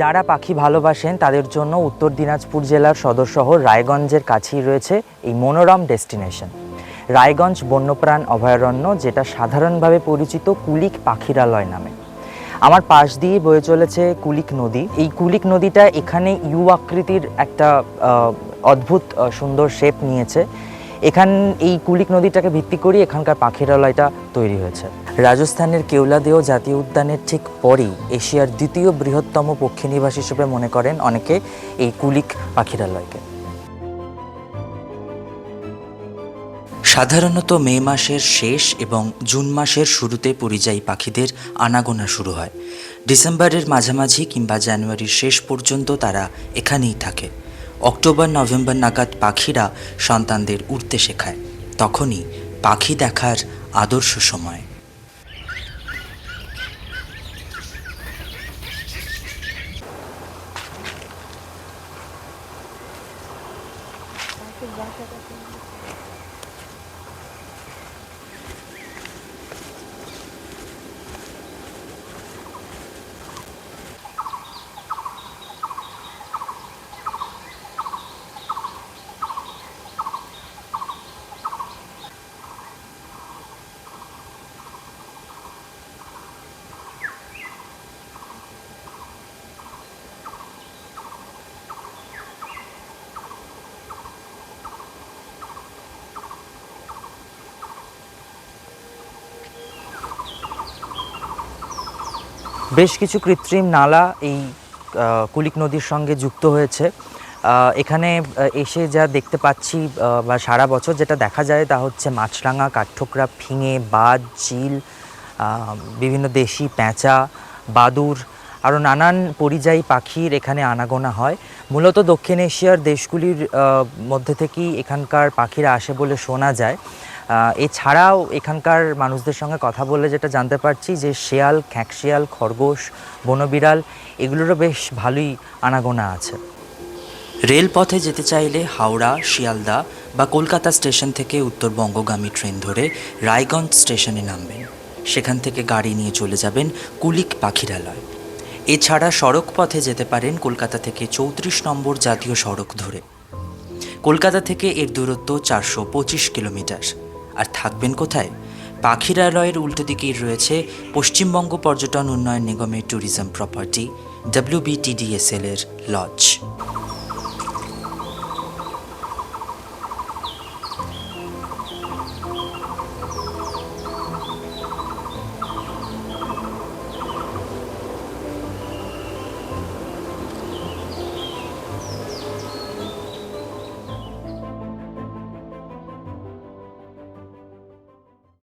যারা পাখি ভালোবাসেন, তাদের জন্য উত্তর দিনাজপুর জেলার সদর শহর রায়গঞ্জের কাছেই রয়েছে এই মনোরম ডেস্টিনেশন। রায়গঞ্জ বন্যপ্রাণ অভয়ারণ্য, যেটা সাধারণভাবে পরিচিত কুলিক পাখিরালয় নামে। আমার পাশ দিয়ে বয়ে চলেছে কুলিক নদী। এই কুলিক নদীটা এখানে ইউ আকৃতির একটা অদ্ভুত সুন্দর শেপ নিয়েছে। এখান, এই কুলিক নদীটাকে ভিত্তি করে এখানকার পাখিরালয়টা তৈরি হয়েছে। রাজস্থানের কেওলাদেও জাতীয় উদ্যানের ঠিক পরেই এশিয়ার দ্বিতীয় বৃহত্তম পক্ষী নিবাস হিসেবে মনে করেন অনেকে এই কুলিক পাখিরালয়কে। সাধারণত মে মাসের শেষ এবং জুন মাসের শুরুতে পরিযায়ী পাখিদের আনাগোনা শুরু হয়। ডিসেম্বরের মাঝামাঝি কিংবা জানুয়ারির শেষ পর্যন্ত তারা এখানেই থাকে। অক্টোবর নভেম্বর নাগাদ পাখিরা সন্তানদের উড়তে শেখায়। তখনই পাখি দেখার আদর্শ সময়। বেশ কিছু কৃত্রিম নালা এই কুলিক নদীর সঙ্গে যুক্ত হয়েছে। এখানে এসে যা দেখতে পাচ্ছি বা সারা বছর যেটা দেখা যায় তা হচ্ছে মাছরাঙা, কাঠঠোকরা, ফিঙে বাজ চিল বিভিন্ন দেশি পেঁচা বাদুর আরও নানান পরিযায়ী পাখির এখানে আনাগোনা হয়। মূলত দক্ষিণ এশিয়ার দেশগুলির মধ্যে থেকেই এখানকার পাখিরা আসে বলে শোনা যায়। এছাড়াও এখানকার মানুষদের সঙ্গে কথা বলে যেটা জানতে পারছি যে শেয়াল খ্যাঁকশিয়াল খরগোশ, বনবিড়াল, এগুলোরও বেশ ভালোই আনাগোনা আছে। রেলপথে যেতে চাইলে হাওড়া, শিয়ালদা বা কলকাতা স্টেশন থেকে উত্তরবঙ্গগামী ট্রেন ধরে রায়গঞ্জ স্টেশনে নামবেন। সেখান থেকে গাড়ি নিয়ে চলে যাবেন কুলিক পাখিরালয়। এছাড়া সড়ক পথে যেতে পারেন কলকাতা থেকে চৌত্রিশ নম্বর জাতীয় সড়ক ধরে। কলকাতা থেকে এর দূরত্ব চারশো পঁচিশ কিলোমিটার। আর থাকবেন কোথায়? পাখিরালয়ের উল্টো দিকেই রয়েছে পশ্চিমবঙ্গ পর্যটন উন্নয়ন নিগমের ট্যুরিজম প্রপার্টি ডাব্লিউবিটিডিএসএল এর লজ।